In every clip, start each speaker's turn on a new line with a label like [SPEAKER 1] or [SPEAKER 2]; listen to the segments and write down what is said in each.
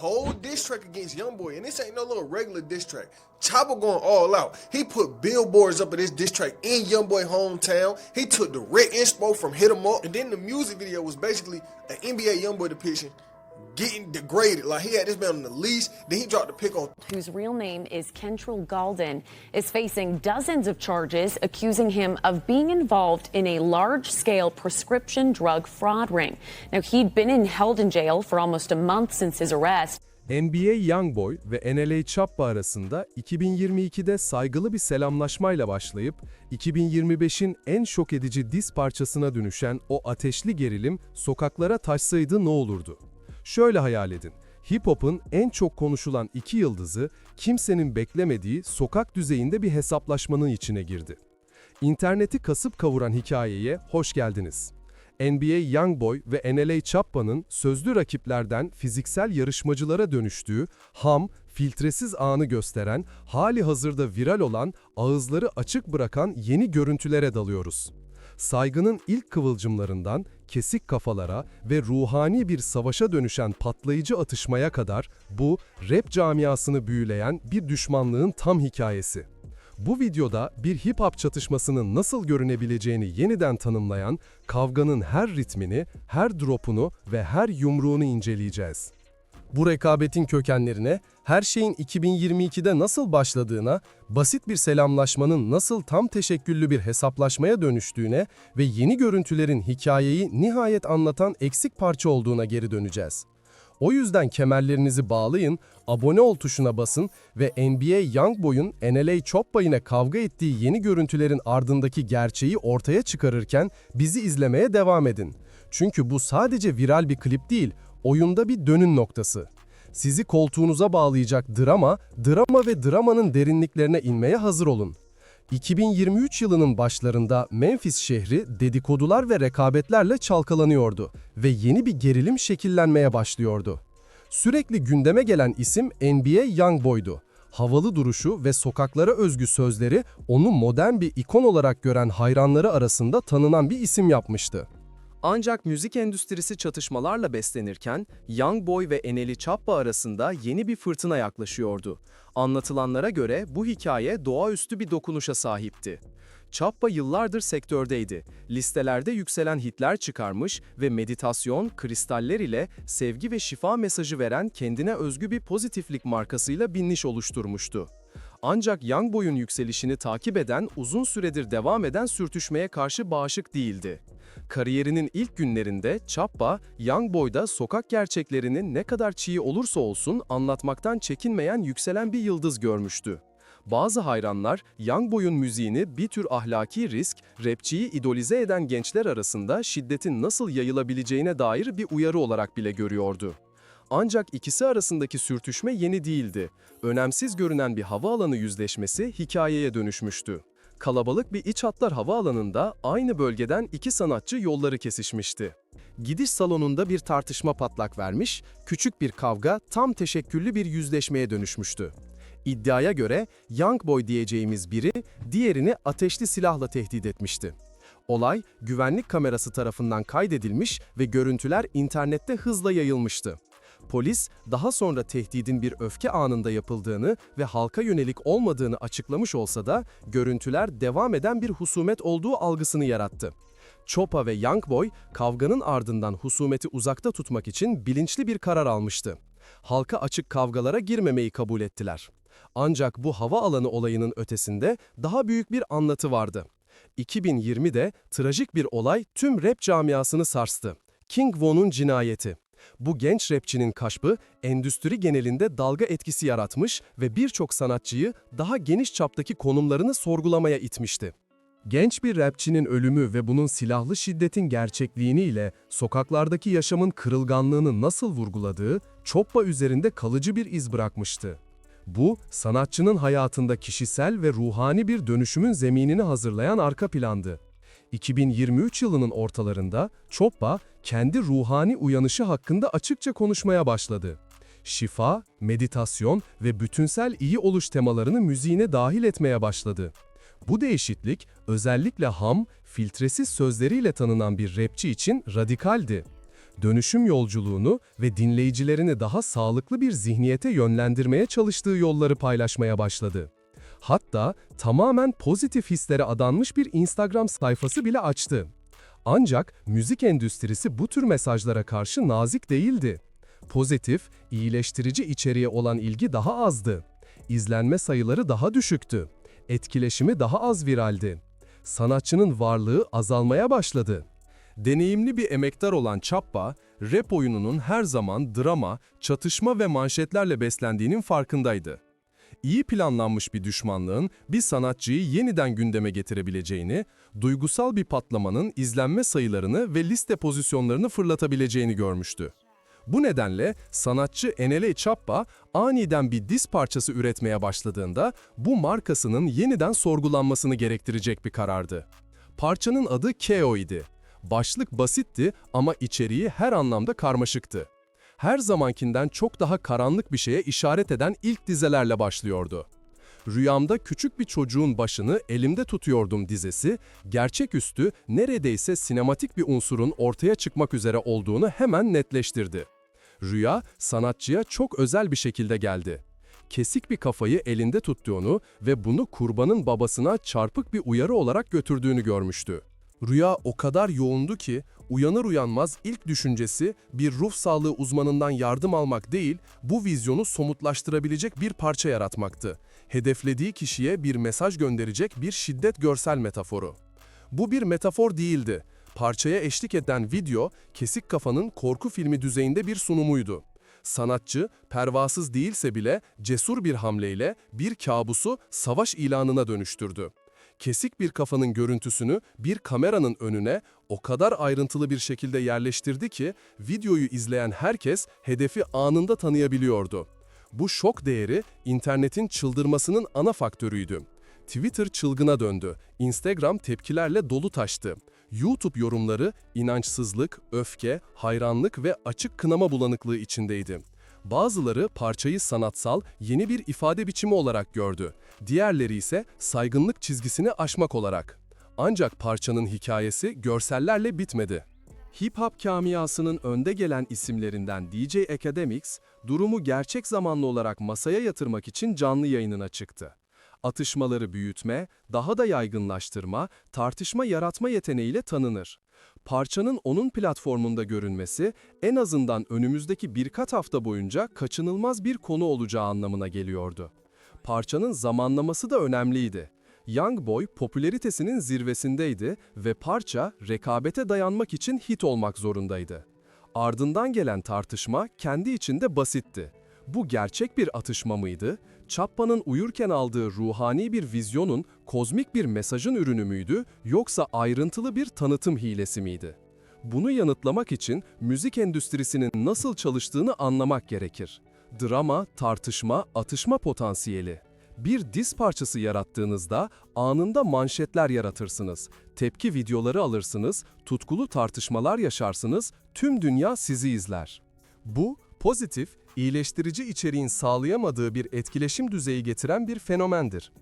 [SPEAKER 1] whole diss track against YoungBoy, and this ain't no little regular diss track. Chopper going all out. He put billboards up of this diss track in YoungBoy hometown. He took direct inspo from Hit 'Em Up, and then the music video was basically an NBA YoungBoy depiction getting degraded. Like he had this man on the leash, then he dropped the pick on
[SPEAKER 2] whose real name is Kentrell Galden, is facing dozens of charges accusing him of being involved in a large scale prescription drug fraud ring. Now, he'd been in, held in jail for almost a month since his arrest.
[SPEAKER 3] NBA Youngboy ve NLA Choppa arasında 2022'de saygılı bir selamlaşmayla başlayıp 2025'in en şok edici diz parçasına dönüşen o ateşli gerilim sokaklara taşsaydı ne olurdu? Şöyle hayal edin. Hip hop'un en çok konuşulan iki yıldızı kimsenin beklemediği sokak düzeyinde bir hesaplaşmanın içine girdi. İnterneti kasıp kavuran hikayeye hoş geldiniz. NBA Youngboy ve NLA Chappa'nın sözlü rakiplerden fiziksel yarışmacılara dönüştüğü ham, filtresiz anı gösteren, hali hazırda viral olan, ağızları açık bırakan yeni görüntülere dalıyoruz. Saygının ilk kıvılcımlarından kesik kafalara ve ruhani bir savaşa dönüşen patlayıcı atışmaya kadar bu rap camiasını büyüleyen bir düşmanlığın tam hikayesi. Bu videoda bir hip hop çatışmasının nasıl görünebileceğini yeniden tanımlayan, kavganın her ritmini, her dropunu ve her yumruğunu inceleyeceğiz. Bu rekabetin kökenlerine, her şeyin 2022'de nasıl başladığına, basit bir selamlaşmanın nasıl tam teşekküllü bir hesaplaşmaya dönüştüğüne ve yeni görüntülerin hikayeyi nihayet anlatan eksik parça olduğuna geri döneceğiz. O yüzden kemerlerinizi bağlayın, abone ol tuşuna basın ve NBA Youngboy'un NLA Choppa ile kavga ettiği yeni görüntülerin ardındaki gerçeği ortaya çıkarırken bizi izlemeye devam edin. Çünkü bu sadece viral bir klip değil, oyunda bir dönün noktası. Sizi koltuğunuza bağlayacak drama, drama ve dramanın derinliklerine inmeye hazır olun. 2023 yılının başlarında Memphis şehri dedikodular ve rekabetlerle çalkalanıyordu ve yeni bir gerilim şekillenmeye başlıyordu. Sürekli gündeme gelen isim NBA Youngboy'du. Havalı duruşu ve sokaklara özgü sözleri onu modern bir ikon olarak gören hayranları arasında tanınan bir isim yapmıştı. Ancak müzik endüstrisi çatışmalarla beslenirken Young Boy ve Eneli Chappa arasında yeni bir fırtına yaklaşıyordu. Anlatılanlara göre bu hikaye doğaüstü bir dokunuşa sahipti. Chappa yıllardır sektördeydi. Listelerde yükselen hitler çıkarmış ve meditasyon, kristaller ile sevgi ve şifa mesajı veren kendine özgü bir pozitiflik markasıyla bir oluşturmuştu. Ancak Young Boy'un yükselişini takip eden uzun süredir devam eden sürtüşmeye karşı bağışık değildi. Kariyerinin ilk günlerinde Chappa, Young Boy'da sokak gerçeklerinin ne kadar çiğ olursa olsun anlatmaktan çekinmeyen yükselen bir yıldız görmüştü. Bazı hayranlar, Young Boy'un müziğini bir tür ahlaki risk, rapçiyi idolize eden gençler arasında şiddetin nasıl yayılabileceğine dair bir uyarı olarak bile görüyordu. Ancak ikisi arasındaki sürtüşme yeni değildi. Önemsiz görünen bir havaalanı yüzleşmesi hikayeye dönüşmüştü. Kalabalık bir iç hatlar havaalanında aynı bölgeden iki sanatçı yolları kesişmişti. Gidiş salonunda bir tartışma patlak vermiş, küçük bir kavga tam teşekküllü bir yüzleşmeye dönüşmüştü. İddiaya göre Young Boy diyeceğimiz biri diğerini ateşli silahla tehdit etmişti. Olay güvenlik kamerası tarafından kaydedilmiş ve görüntüler internette hızla yayılmıştı. Polis daha sonra tehdidin bir öfke anında yapıldığını ve halka yönelik olmadığını açıklamış olsa da görüntüler devam eden bir husumet olduğu algısını yarattı. Choppa ve Youngboy kavganın ardından husumeti uzakta tutmak için bilinçli bir karar almıştı. Halka açık kavgalara girmemeyi kabul ettiler. Ancak bu hava alanı olayının ötesinde daha büyük bir anlatı vardı. 2020'de trajik bir olay tüm rap camiasını sarstı. King Von'un cinayeti. Bu genç rapçinin kaşbı endüstri genelinde dalga etkisi yaratmış ve birçok sanatçıyı daha geniş çaptaki konumlarını sorgulamaya itmişti. Genç bir rapçinin ölümü ve bunun silahlı şiddetin gerçekliğini ile sokaklardaki yaşamın kırılganlığını nasıl vurguladığı Choppa üzerinde kalıcı bir iz bırakmıştı. Bu, sanatçının hayatında kişisel ve ruhani bir dönüşümün zeminini hazırlayan arka plandı. 2023 yılının ortalarında Choppa kendi ruhani uyanışı hakkında açıkça konuşmaya başladı. Şifa, meditasyon ve bütünsel iyi oluş temalarını müziğine dahil etmeye başladı. Bu değişiklik özellikle ham, filtresiz sözleriyle tanınan bir rapçi için radikaldi. dönüşüm yolculuğunu ve dinleyicilerini daha sağlıklı bir zihniyete yönlendirmeye çalıştığı yolları paylaşmaya başladı. Hatta tamamen pozitif hislere adanmış bir Instagram sayfası bile açtı. Ancak müzik endüstrisi bu tür mesajlara karşı nazik değildi. Pozitif, iyileştirici içeriğe olan ilgi daha azdı. İzlenme sayıları daha düşüktü. Etkileşimi daha az viraldi. Sanatçının varlığı azalmaya başladı. Deneyimli bir emektar olan Çappa, rap oyununun her zaman drama, çatışma ve manşetlerle beslendiğinin farkındaydı. İyi planlanmış bir düşmanlığın bir sanatçıyı yeniden gündeme getirebileceğini, duygusal bir patlamanın izlenme sayılarını ve liste pozisyonlarını fırlatabileceğini görmüştü. Bu nedenle sanatçı NLA Chappa aniden bir diz parçası üretmeye başladığında bu markasının yeniden sorgulanmasını gerektirecek bir karardı. Parçanın adı KO idi. Başlık basitti ama içeriği her anlamda karmaşıktı. Her zamankinden çok daha karanlık bir şeye işaret eden ilk dizelerle başlıyordu. Rüyamda küçük bir çocuğun başını elimde tutuyordum dizesi, gerçeküstü neredeyse sinematik bir unsurun ortaya çıkmak üzere olduğunu hemen netleştirdi. Rüya, sanatçıya çok özel bir şekilde geldi. Kesik bir kafayı elinde tuttuğunu ve bunu kurbanın babasına çarpık bir uyarı olarak götürdüğünü görmüştü. Rüya o kadar yoğundu ki uyanır uyanmaz ilk düşüncesi bir ruh sağlığı uzmanından yardım almak değil, bu vizyonu somutlaştırabilecek bir parça yaratmaktı. Hedeflediği kişiye bir mesaj gönderecek bir şiddet görsel metaforu. Bu bir metafor değildi. Parçaya eşlik eden video, kesik kafanın korku filmi düzeyinde bir sunumuydu. Sanatçı, pervasız değilse bile cesur bir hamleyle bir kabusu savaş ilanına dönüştürdü kesik bir kafanın görüntüsünü bir kameranın önüne o kadar ayrıntılı bir şekilde yerleştirdi ki videoyu izleyen herkes hedefi anında tanıyabiliyordu. Bu şok değeri internetin çıldırmasının ana faktörüydü. Twitter çılgına döndü, Instagram tepkilerle dolu taştı. YouTube yorumları inançsızlık, öfke, hayranlık ve açık kınama bulanıklığı içindeydi. Bazıları parçayı sanatsal, yeni bir ifade biçimi olarak gördü. Diğerleri ise saygınlık çizgisini aşmak olarak. Ancak parçanın hikayesi görsellerle bitmedi. Hip-hop camiasının önde gelen isimlerinden DJ Academics, durumu gerçek zamanlı olarak masaya yatırmak için canlı yayınına çıktı. Atışmaları büyütme, daha da yaygınlaştırma, tartışma yaratma yeteneğiyle tanınır. Parçanın onun platformunda görünmesi, en azından önümüzdeki birkaç hafta boyunca kaçınılmaz bir konu olacağı anlamına geliyordu. Parçanın zamanlaması da önemliydi. Young Boy popülaritesinin zirvesindeydi ve parça rekabete dayanmak için hit olmak zorundaydı. Ardından gelen tartışma kendi içinde basitti. Bu gerçek bir atışma mıydı? Chappa'nın uyurken aldığı ruhani bir vizyonun, kozmik bir mesajın ürünü müydü, yoksa ayrıntılı bir tanıtım hilesi miydi? Bunu yanıtlamak için müzik endüstrisinin nasıl çalıştığını anlamak gerekir. Drama, tartışma, atışma potansiyeli. Bir diz parçası yarattığınızda anında manşetler yaratırsınız. Tepki videoları alırsınız, tutkulu tartışmalar yaşarsınız, tüm dünya sizi izler. Bu, pozitif, iyileştirici içeriğin sağlayamadığı bir etkileşim düzeyi getiren bir fenomendir.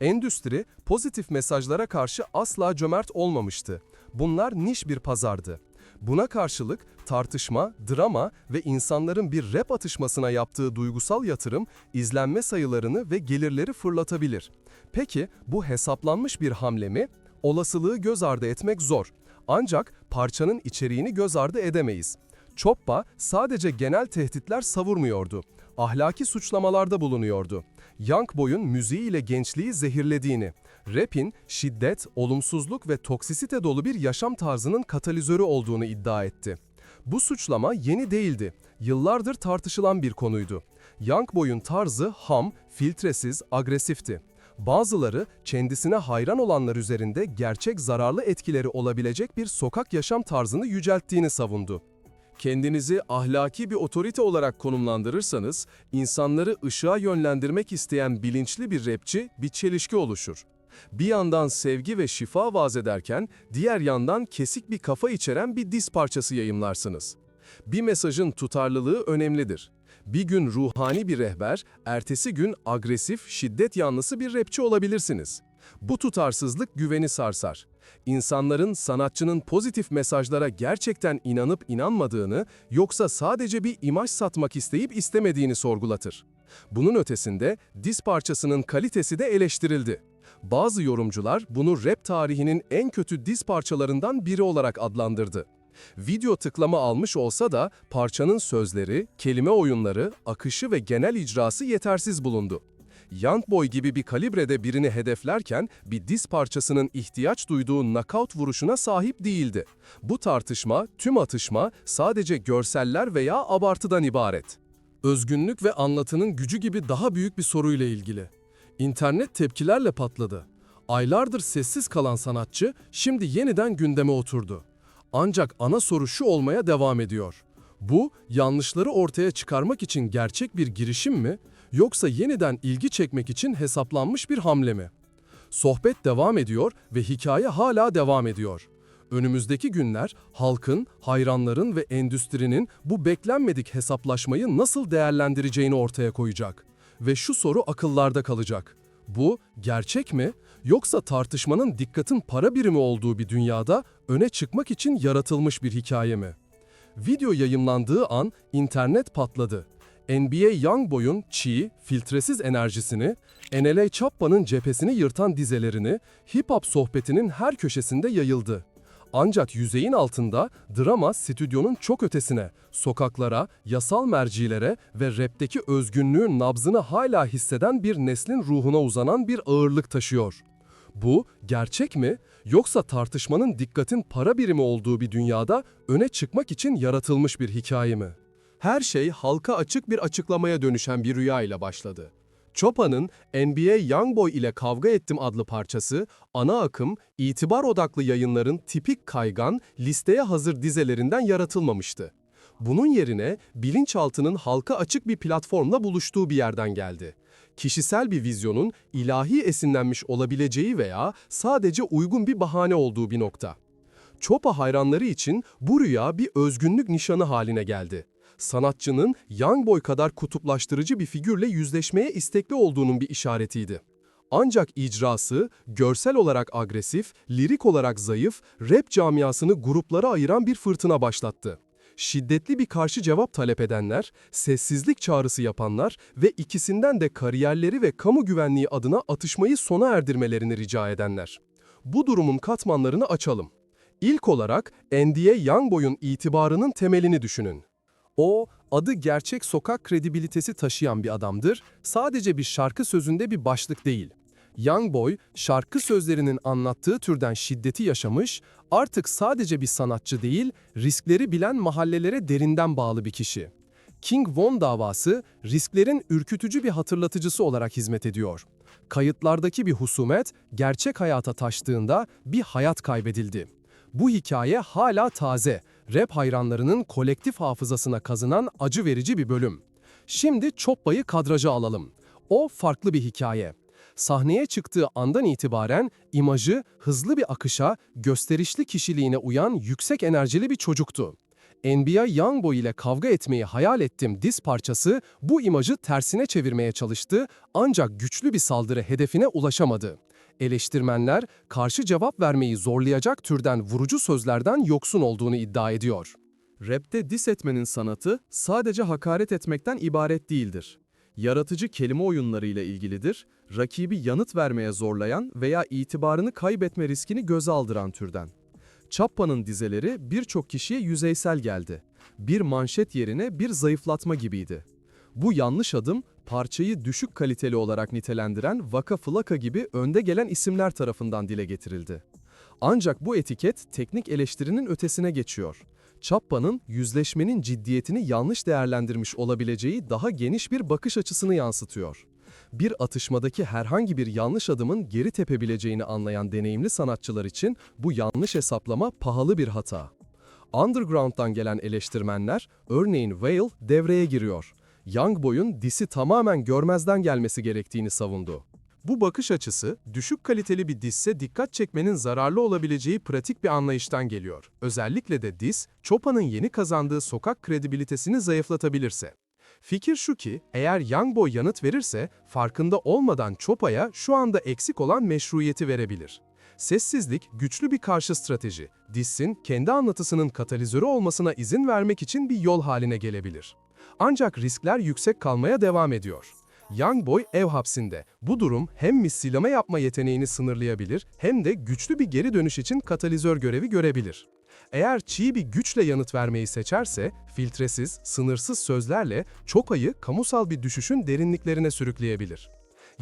[SPEAKER 3] Endüstri, pozitif mesajlara karşı asla cömert olmamıştı. Bunlar niş bir pazardı. Buna karşılık tartışma, drama ve insanların bir rap atışmasına yaptığı duygusal yatırım izlenme sayılarını ve gelirleri fırlatabilir. Peki bu hesaplanmış bir hamle mi? Olasılığı göz ardı etmek zor. Ancak parçanın içeriğini göz ardı edemeyiz. Choppa sadece genel tehditler savurmuyordu. Ahlaki suçlamalarda bulunuyordu. Young Boy'un müziğiyle gençliği zehirlediğini, rap'in şiddet, olumsuzluk ve toksisite dolu bir yaşam tarzının katalizörü olduğunu iddia etti. Bu suçlama yeni değildi. Yıllardır tartışılan bir konuydu. Young Boy'un tarzı ham, filtresiz, agresifti. Bazıları kendisine hayran olanlar üzerinde gerçek zararlı etkileri olabilecek bir sokak yaşam tarzını yücelttiğini savundu. Kendinizi ahlaki bir otorite olarak konumlandırırsanız, insanları ışığa yönlendirmek isteyen bilinçli bir rapçi bir çelişki oluşur. Bir yandan sevgi ve şifa vaaz ederken, diğer yandan kesik bir kafa içeren bir diz parçası yayımlarsınız. Bir mesajın tutarlılığı önemlidir. Bir gün ruhani bir rehber, ertesi gün agresif, şiddet yanlısı bir rapçi olabilirsiniz. Bu tutarsızlık güveni sarsar. İnsanların sanatçının pozitif mesajlara gerçekten inanıp inanmadığını yoksa sadece bir imaj satmak isteyip istemediğini sorgulatır. Bunun ötesinde diz parçasının kalitesi de eleştirildi. Bazı yorumcular bunu rap tarihinin en kötü diz parçalarından biri olarak adlandırdı. Video tıklama almış olsa da parçanın sözleri, kelime oyunları, akışı ve genel icrası yetersiz bulundu. Young Boy gibi bir kalibrede birini hedeflerken bir diz parçasının ihtiyaç duyduğu knockout vuruşuna sahip değildi. Bu tartışma, tüm atışma sadece görseller veya abartıdan ibaret. Özgünlük ve anlatının gücü gibi daha büyük bir soruyla ilgili. İnternet tepkilerle patladı. Aylardır sessiz kalan sanatçı şimdi yeniden gündeme oturdu. Ancak ana soru şu olmaya devam ediyor. Bu, yanlışları ortaya çıkarmak için gerçek bir girişim mi, yoksa yeniden ilgi çekmek için hesaplanmış bir hamle mi? Sohbet devam ediyor ve hikaye hala devam ediyor. Önümüzdeki günler halkın, hayranların ve endüstrinin bu beklenmedik hesaplaşmayı nasıl değerlendireceğini ortaya koyacak. Ve şu soru akıllarda kalacak. Bu gerçek mi yoksa tartışmanın dikkatin para birimi olduğu bir dünyada öne çıkmak için yaratılmış bir hikaye mi? Video yayımlandığı an internet patladı. NBA Youngboy'un çiğ, filtresiz enerjisini, NLA Chappa'nın cephesini yırtan dizelerini, hip-hop sohbetinin her köşesinde yayıldı. Ancak yüzeyin altında drama stüdyonun çok ötesine, sokaklara, yasal mercilere ve rapteki özgünlüğün nabzını hala hisseden bir neslin ruhuna uzanan bir ağırlık taşıyor. Bu gerçek mi yoksa tartışmanın dikkatin para birimi olduğu bir dünyada öne çıkmak için yaratılmış bir hikaye mi? Her şey halka açık bir açıklamaya dönüşen bir rüya ile başladı. Chopa'nın NBA Youngboy ile Kavga Ettim adlı parçası, ana akım, itibar odaklı yayınların tipik kaygan, listeye hazır dizelerinden yaratılmamıştı. Bunun yerine bilinçaltının halka açık bir platformla buluştuğu bir yerden geldi. Kişisel bir vizyonun ilahi esinlenmiş olabileceği veya sadece uygun bir bahane olduğu bir nokta. Chopa hayranları için bu rüya bir özgünlük nişanı haline geldi. Sanatçının Young Boy kadar kutuplaştırıcı bir figürle yüzleşmeye istekli olduğunun bir işaretiydi. Ancak icrası, görsel olarak agresif, lirik olarak zayıf, rap camiasını gruplara ayıran bir fırtına başlattı. Şiddetli bir karşı cevap talep edenler, sessizlik çağrısı yapanlar ve ikisinden de kariyerleri ve kamu güvenliği adına atışmayı sona erdirmelerini rica edenler. Bu durumun katmanlarını açalım. İlk olarak NDA Youngboy'un itibarının temelini düşünün. O, adı gerçek sokak kredibilitesi taşıyan bir adamdır, sadece bir şarkı sözünde bir başlık değil. Young Boy, şarkı sözlerinin anlattığı türden şiddeti yaşamış, artık sadece bir sanatçı değil, riskleri bilen mahallelere derinden bağlı bir kişi. King Von davası, risklerin ürkütücü bir hatırlatıcısı olarak hizmet ediyor. Kayıtlardaki bir husumet, gerçek hayata taştığında bir hayat kaybedildi. Bu hikaye hala taze, rap hayranlarının kolektif hafızasına kazınan acı verici bir bölüm. Şimdi Choppa'yı kadraja alalım. O farklı bir hikaye. Sahneye çıktığı andan itibaren imajı hızlı bir akışa, gösterişli kişiliğine uyan yüksek enerjili bir çocuktu. NBA Youngboy ile kavga etmeyi hayal ettim diz parçası bu imajı tersine çevirmeye çalıştı ancak güçlü bir saldırı hedefine ulaşamadı. Eleştirmenler karşı cevap vermeyi zorlayacak türden vurucu sözlerden yoksun olduğunu iddia ediyor. Rap'te dis etmenin sanatı sadece hakaret etmekten ibaret değildir. Yaratıcı kelime oyunlarıyla ilgilidir, rakibi yanıt vermeye zorlayan veya itibarını kaybetme riskini göze aldıran türden. Chappa'nın dizeleri birçok kişiye yüzeysel geldi. Bir manşet yerine bir zayıflatma gibiydi. Bu yanlış adım, parçayı düşük kaliteli olarak nitelendiren Vaka Flocka gibi önde gelen isimler tarafından dile getirildi. Ancak bu etiket teknik eleştirinin ötesine geçiyor. Chappa'nın yüzleşmenin ciddiyetini yanlış değerlendirmiş olabileceği daha geniş bir bakış açısını yansıtıyor. Bir atışmadaki herhangi bir yanlış adımın geri tepebileceğini anlayan deneyimli sanatçılar için bu yanlış hesaplama pahalı bir hata. Underground'dan gelen eleştirmenler, örneğin Whale devreye giriyor. Young Boy'un disi tamamen görmezden gelmesi gerektiğini savundu. Bu bakış açısı, düşük kaliteli bir disse dikkat çekmenin zararlı olabileceği pratik bir anlayıştan geliyor. Özellikle de dis, Chopa'nın yeni kazandığı sokak kredibilitesini zayıflatabilirse. Fikir şu ki, eğer Youngboy yanıt verirse, farkında olmadan Chopa'ya şu anda eksik olan meşruiyeti verebilir. Sessizlik güçlü bir karşı strateji. Diss'in kendi anlatısının katalizörü olmasına izin vermek için bir yol haline gelebilir. Ancak riskler yüksek kalmaya devam ediyor. Young Boy ev hapsinde. Bu durum hem misilleme yapma yeteneğini sınırlayabilir hem de güçlü bir geri dönüş için katalizör görevi görebilir. Eğer çiğ bir güçle yanıt vermeyi seçerse, filtresiz, sınırsız sözlerle Chopa'yı kamusal bir düşüşün derinliklerine sürükleyebilir.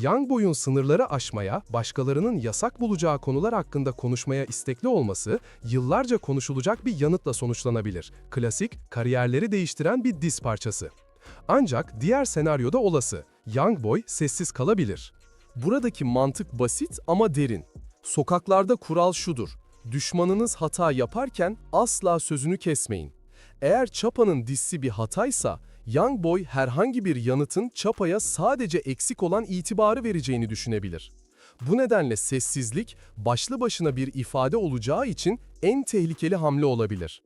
[SPEAKER 3] Young Boy'un sınırları aşmaya, başkalarının yasak bulacağı konular hakkında konuşmaya istekli olması, yıllarca konuşulacak bir yanıtla sonuçlanabilir. Klasik, kariyerleri değiştiren bir diz parçası. Ancak diğer senaryoda olası. Young Boy sessiz kalabilir. Buradaki mantık basit ama derin. Sokaklarda kural şudur. Düşmanınız hata yaparken asla sözünü kesmeyin. Eğer Çapa'nın dissi bir hataysa, Young Boy herhangi bir yanıtın Çapa'ya sadece eksik olan itibarı vereceğini düşünebilir. Bu nedenle sessizlik, başlı başına bir ifade olacağı için en tehlikeli hamle olabilir.